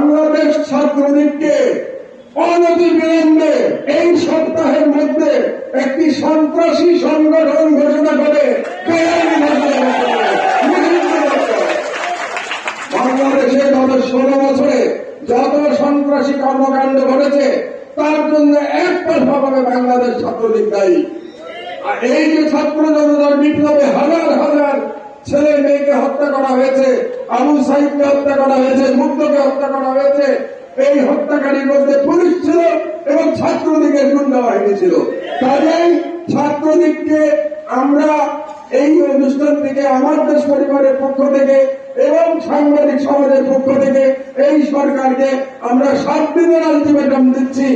বাংলাদেশ ছাত্রলীগকে অনতি বিলম্বে এই সপ্তাহের মধ্যে একটি সন্ত্রাসী সংগঠন ঘোষণা করে। বাংলাদেশে গত ষোলো বছরে যত সন্ত্রাসী কর্মকাণ্ড ঘটেছে, তার জন্য এক ভাবে বাংলাদেশ ছাত্রলীগ দায়ী আর এই যে ছাত্র জনতার বিপ্লবে হাজার হাজার ছেলে মেয়েকে হত্যা করা হয়েছে, আবু সাইদকে হত্যা করা হয়েছে, মুক্তকে হত্যা করা হয়েছে। এই হত্যাকারীর মধ্যে পুলিশ ছিল এবং ছাত্রলীগের গুন্ডা বাহিনী ছিল। কাজেই ছাত্রলীগকে আমরা এই অনুষ্ঠান থেকে, আমার দেশ পরিবারের পক্ষ থেকে এবং সাংবাদিক সমাজের পক্ষ থেকে এই সরকারকে আমরা সাত দিনের আলটিমেটাম দিচ্ছি।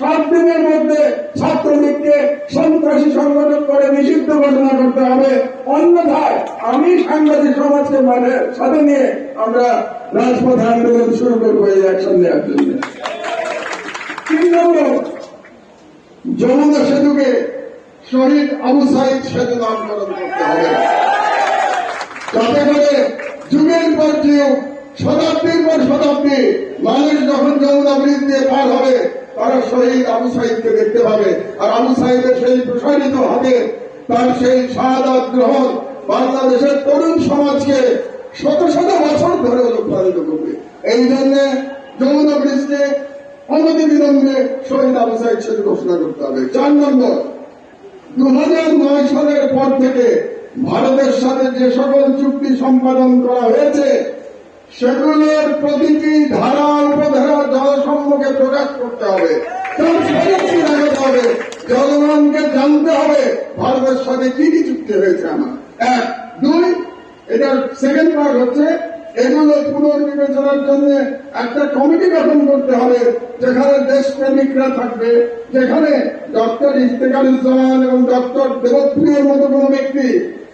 সাত দিনের মধ্যে ছাত্রলীগকে সন্ত্রাসী সংগঠন করে নিষিদ্ধ ঘোষণা করতে হবে। অন্যথায় আমি সাংবাদিক সমাজকে মানে সাথে নিয়ে আমরা রাজপথে আন্দোলন শুরু করব এই অ্যাকশন নেওয়ার জন্য তিন নম্বর, যমুনা সেতুকে শহীদ আবু সাইদ সেতু নামকরণ করতে হবে। যাতে করে যুগের পর যুগ, শতাব্দীর পর শতাব্দী মানুষ যখন যমুনা দিয়ে পার তারা শহীদ আবু সাইদকে দেখতে পাবে আর আবু সাইদের সেই প্রসারিত হাতে তার সেই শাহাদাত গ্রহণ বাংলাদেশের তরুণ সমাজকে শত শত বছর ধরে অনুপ্রাণিত করবে। এই জন্য যমুনা ব্রিজকে অনতি বিলম্বে শহীদ আবু সাইদ সেতু ঘোষণা করতে হবে। চার নম্বর দু সালের পর থেকে ভারতের সাথে যে সকল চুক্তি সম্পাদন করা হয়েছে সেগুলোর প্রতিটি ধারা উপধারা জনসম্মুখে প্রকাশ করতে হবে। হবে, জনগণকে জানতে হবে, ভারতের সাথে কি কি চুক্তি হয়েছে আমার। এক, দুই, এটার সেকেন্ড পার্ট হচ্ছে, এগুলো পুনর্বিবেচনার জন্য একটা কমিটি গঠন করতে হবে, যেখানে দেশপ্রেমিকরা থাকবে, যেখানে ডক্টর ইফতেখারুজ্জামান এবং ডক্টর দেবপ্রিয়র মতো কোনো ব্যক্তি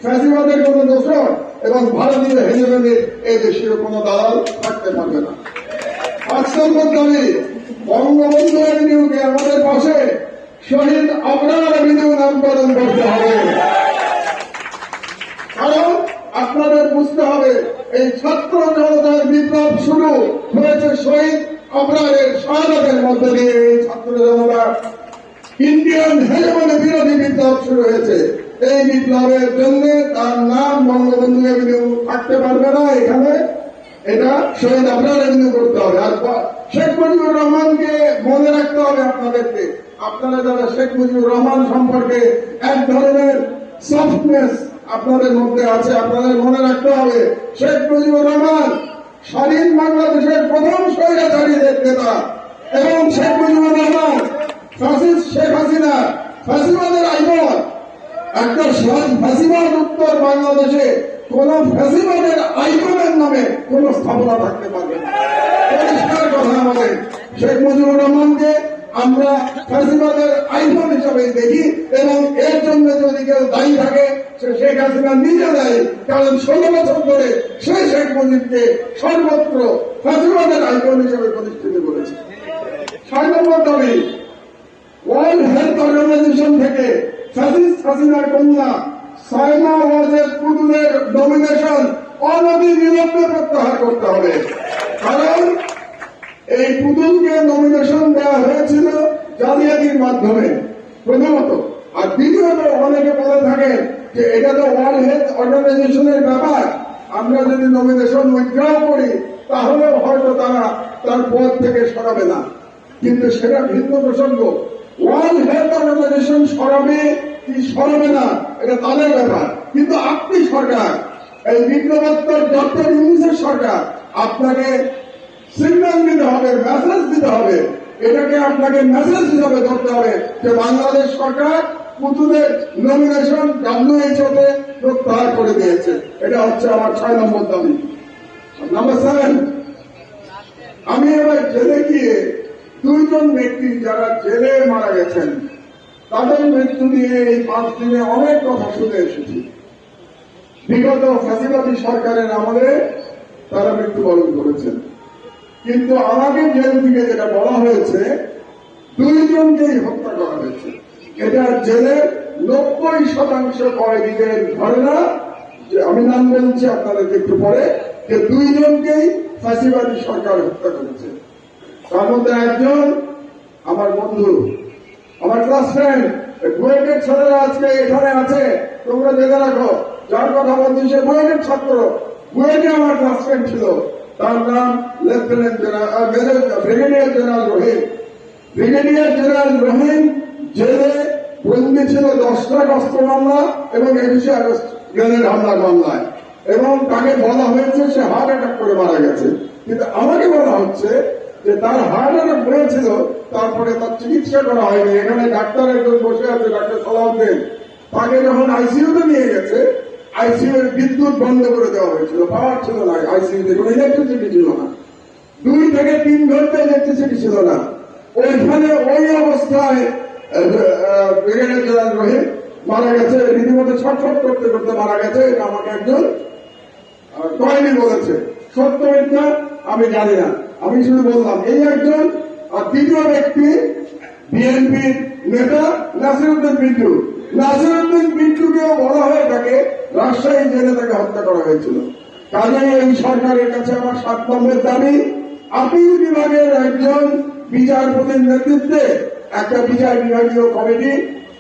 ফ্যাসিবাদের কোনো দোষর এবং ভারতীয় হেজেবেনে এই দেশের কোনো দালাল থাকতে পারবে না। পাঁচ নম্বর বঙ্গবন্ধু অ্যাভিনিউকে আমাদের পাশে শহীদ আবরার অ্যাভিনিউ নামকরণ করতে হবে। কারণ আপনাদের বুঝতে হবে, এই ছাত্র জনতার বিপ্লব শুরু হয়েছে শহীদ আবরারের শাহাদাতের মধ্যে দিয়ে, এই ছাত্র জনতা। ইন্ডিয়ান হেজমনে বিরোধী বিপ্লব শুরু হয়েছে। এই বিপ্লবের জন্য তার নাম বঙ্গবন্ধু এভিনিউ থাকতে পারবে না এখানে। এটা শহীদ আপনার এভিনিউ করতে হবে। আর শেখ মুজিবুর রহমানকে মনে রাখতে হবে আপনাদেরকে। আপনারা যারা শেখ মুজিবুর রহমান সম্পর্কে এক ধরনের সফটনেস আপনাদের মধ্যে আছে, আপনাদের মনে রাখতে হবে, শেখ মুজিবুর রহমান স্বাধীন বাংলাদেশের প্রথম স্বৈরাচারী নেতা এবং শেখ মুজিবুর রহমান ফ্যাসিস্ট শেখ হাসিনা, ফ্যাসিবাদের আইবন একটা সহজ ফ্যাসিবাদ উত্তর বাংলাদেশে কোন ফ্যাসিবাদের আইকনের নামে কোন স্থাপনা থাকতে পারবে পরিষ্কার কথা আমাদের। শেখ মুজিবুর রহমানকে আমরা ফ্যাসিবাদের আইকন হিসাবে দেখি এবং এর জন্য যদি কেউ দায়ী থাকে, সে শেখ হাসিনা নিজে দেয়। কারণ ষোলো বছর ধরে সে শেখ মুজিবকে সর্বত্র ফ্যাসিবাদের আইকন হিসাবে প্রতিষ্ঠিত করেছে। ছয় নম্বর দাবি, ওয়ার্ল্ড হেলথ অর্গানাইজেশন থেকে ফ্যাসিস্ট হাসিনার কন্যা সাইমা ওয়াজের পুতুলের নমিনেশন অনতি বিলম্বে প্রত্যাহার করতে হবে। কারণ এই পুতুলকে নমিনেশন দেওয়া হয়েছিল জালিয়াতির মাধ্যমে, প্রথমত। আর দ্বিতীয়ত, অনেকে বলে থাকেন যে এটা তো ওয়ার্ল্ড হেলথ অর্গানাইজেশনের ব্যাপার। আমরা যদি নমিনেশন উইথড্র করি তাহলে হয়তো তারা তার পদ থেকে সরাবে না। কিন্তু সেটা ভিন্ন প্রসঙ্গ। ওয়ার্ল্ড হেলথ সরাবে কি সরাবে না, এটা তাদের ব্যাপার। কিন্তু আপনি সরকার, এই বিপ্লবোত্তর ডক্টর ইউনিসের সরকার, আপনাকে সিগন্যাল দিতে হবে মেসেজ দিতে হবে। এটাকে আপনাকে মেসেজ হিসাবে ধরতে হবে যে বাংলাদেশ সরকার পুতুলের নমিনেশন ডাব্লিউএইচও তে প্রত্যাহার করে দিয়েছে। এটা হচ্ছে আমার ছয় নম্বর দাবি। নাম্বার সেভেন আমি এবার জেলে গিয়ে দুইজন ব্যক্তি যারা জেলে মারা গেছেন, তাদের মৃত্যু নিয়ে এই পাঁচ দিনে অনেক কথা শুনে এসেছি। বিগত ফ্যাসিবাদী সরকারের আমলে তারা মৃত্যুবরণ করেছেন। কিন্তু আমাকে জেল থেকে যেটা বলা হয়েছে, দুইজনকেই হত্যা করা হয়েছে। এটা জেলের নব্বই শতাংশ কয়েদিদের ঘটনা যে আমি নাম বলছি, আপনাদেরকে একটু পরে, যে দুইজনকেই ফাঁসিবাদী সরকার হত্যা করেছে। মধ্যে একজন আমার বন্ধু, আমার ক্লাস ফ্রেন্ড ছেলেরা আজকে এখানে আছে, তোমরা দেখে রাখো। যার কথা বলছি সে বুয়েটের ছাত্র। বুয়েটে আমার ক্লাস ফ্রেন্ড ছিল। তার নাম lieutenant general brigadier general Rahim. Brigadier general Rahim জেলে বন্দি ছিল দশটা গস্ত মামলা এবং একুশে আগস্ট গ্রেনেড হামলার মামলায়। এবং তাকে বলা হয়েছে সে হার্ট অ্যাটাক করে মারা গেছে। কিন্তু আমাকে বলা হচ্ছে যে তার হার্ট অ্যাটাক হয়েছিল তারপরে তার চিকিৎসা করা হয়নি। এখানে ডাক্তার একজন বসে আছে, ডাক্তার সালাউদ্দিন। তাকে যখন আইসিইউতে নিয়ে গেছে আইসিইউ এর বিদ্যুৎ বন্ধ করে দেওয়া হয়েছিল, পাওয়ার ছিল না আইসিইউতে, কোনো ইলেকট্রিসিটি ছিল না। দুই থেকে তিন ঘণ্টা ইলেকট্রিসিটি ছিল না। ওইখানে ওই অবস্থায় ব্রিগেডিয়ার জেনারেল রহিম মারা গেছে, রীতিমতো ছটফট করতে করতে মারা গেছে, এটা আমাকে একজন কয়েনি বলেছে। সত্য মিথ্যা আমি জানি না। আমি শুধু বললাম, এই একজন আর দ্বিতীয় ব্যক্তি বিএনপির নেতা নাসিরুদ্দিন পিন্টু নাসিরুদ্দিন পিন্টুকেও বলা হয়ে থাকে, রাজশাহী জেলে তাকে হত্যা করা হয়েছিল। কাজেই এই সরকারের কাছে আমার সাত নম্বর দাবি আপিল বিভাগের একজন বিচারপতির নেতৃত্বে একটা বিচার বিভাগীয় কমিটি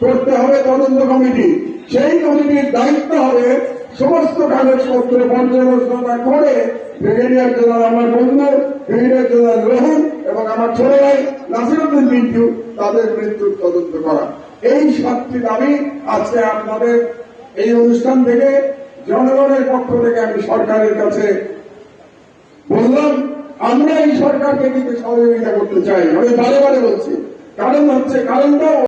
করতে হবে, তদন্ত কমিটি, সেই কমিটির দায়িত্ব হবে সমস্ত কাগজপত্র পর্যালোচনা করে ব্রিগেডিয়ার জেনারেল আমার বন্ধু ব্রিগেডিয়ার এবং আমার ভাই নাসিরুদ্দিন মিন্টু তাদের মৃত্যুর তদন্ত করা। এই সাতটি দাবি আজকে আপনাদের এই অনুষ্ঠান থেকে, জনগণের পক্ষ থেকে আমি সরকারের কাছে বললাম, আমরা এই সরকারকে কিন্তু সহযোগিতা করতে চাই। আমি বারে বারে বলছি, কারণ হচ্ছে, কারণটা